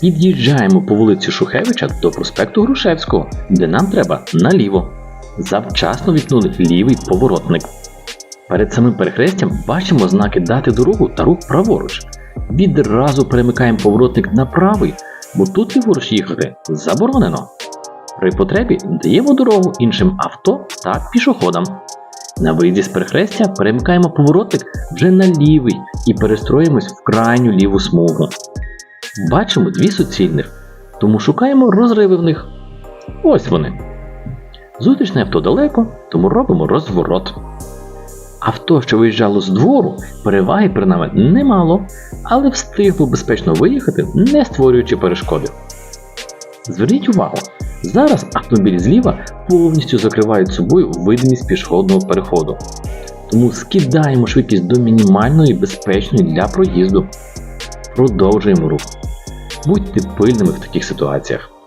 Під'їжджаємо по вулиці Шухевича до проспекту Грушевського, де нам треба наліво. Завчасно вікнули лівий поворотник. Перед самим перехрестям бачимо знаки дати дорогу та рух праворуч. Відразу перемикаємо поворотник на правий, бо тут ліворуч їхати заборонено. При потребі даємо дорогу іншим авто та пішоходам. На виїзді з перехрестя перемикаємо поворотник вже на лівий і перестроїмось в крайню ліву смугу. Бачимо дві суцільних, тому шукаємо розриви в них. Ось вони. Зустрічне авто далеко, тому робимо розворот. Авто, що виїжджало з двору, переваги при нами немало, але встигло безпечно виїхати, не створюючи перешкоди. Зверніть увагу, зараз автомобілі зліва повністю закривають собою видимість пішохідного переходу. Тому скидаємо швидкість до мінімальної безпечної для проїзду. Продовжуємо рух. Будьте пильними в таких ситуаціях.